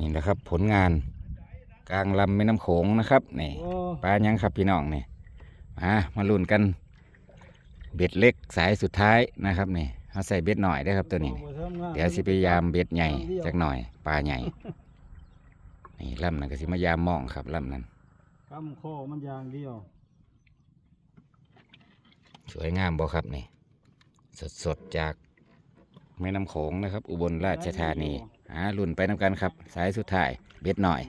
นี่แหละครับผลงานกลางลำแม่น้ำโขงนะครับนี่โอ้ปลายังครับพี่น้องนี่มามาลุ้นกัน เบ็ดเล็กสายสุดท้ายนะครับนี่เอาใส่เบ็ดหน่อยได้อครับตัวนี้นี่บ่ทำงานเดี๋ยวสิพยายามเบ็ดใหญ่จักหน่อยปลาใหญ่นี่ลำนั้นก็สิมายามมองครับลำนั้นกำข้อมันอย่างเดียวสวยงามบ่ครับนี่สดสดๆจากแม่น้ำโขงนะครับ อุบลราชธานี หาลุ่นไปน้ำกันครับ สายสุดท้ายเบ็ดหน่อย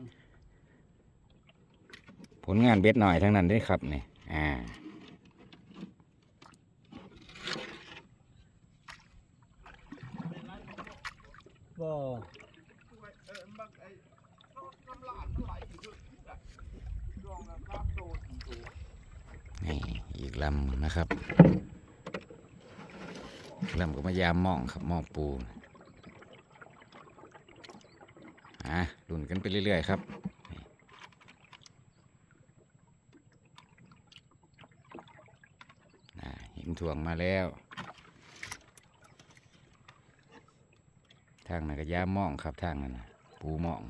ผลงานเบ็ดหน่อยทั้งนั้นด้อครับนี่อ่าบ่นี่อีกลำนะครับลำก็มายามมองครับมองปู อะลุ่นกันไปเรื่อย ๆ ครับนี่อะเห็นถ่วงมาแล้ว ทางนั้นก็ยามมองครับทางนั้นน่ะปูมอง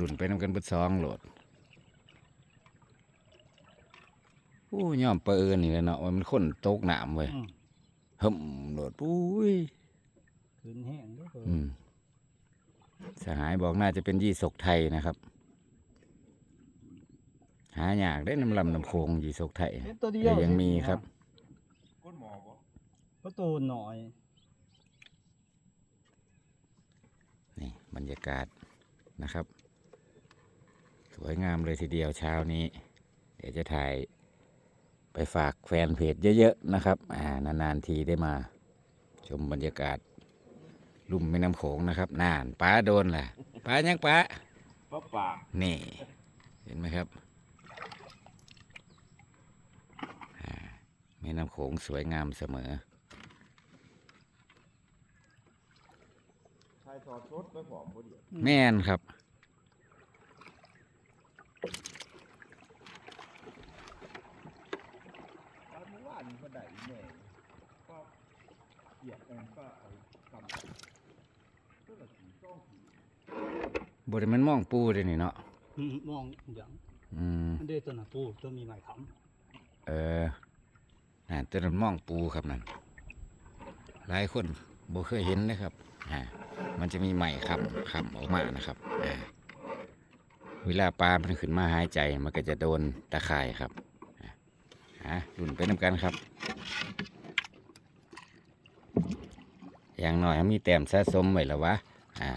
ลุ่นไปนำกันเบิดสองโหลดโอ้ยอมเปเอินนี่แหละเนาะว่ามันคนตกน้ำเว้ยอืมหึมโดดปุ้ยขึ้นแห้งเด้อเพิ่นอืม สหายบอกน่าจะเป็นยี่สกไทยนะครับ หาอยากได้น้ำลำน้ำโคงยี่สกไทยเห็นตัวเดียแต่วยังมีครับประตูหน่อย นี่บรรยากาศนะครับ สวยงามเลยทีเดียวเช้านี้ เดี๋ยวจะถ่ายไปฝากแฟนเพจเยอะ ๆ นะครับ อ่านาน ๆ ทีได้มา ชมบรรยากาศ ลุ่มแม่น้ำโขงนะครับน่านป้าโดนแหละป้ายังป้าป้าป่านี่ เห็นไหมครับอ่าแม่น้ำโขงสวยงามเสมอชายถอดรถไปผอมพอดีแม่นครับ ตอนเมื่อวานก็ได้แม่ก็เหยียบกันก็เอากำก็ละสีต้องสี บริมันมองปูเลยนี่เนาะอืมมองอย่างอืมอันเด้ตัวน่ะปูตัวมีไม้ค้เออนั่นตัวนั้นมองปูครับนั่นหลายคนบ่เคยเห็นนะครับอ่ามันจะมีไหมคำคำออกมานะครับอ่าเวลาปลา มันขึ้นมาหายใจ มันก็จะโดนตะข่ายครับอ่าอะรุ่นไปน้ำกันครับ อย่างน้อยมีแต้มสะสมไว้แล้ววะอ่า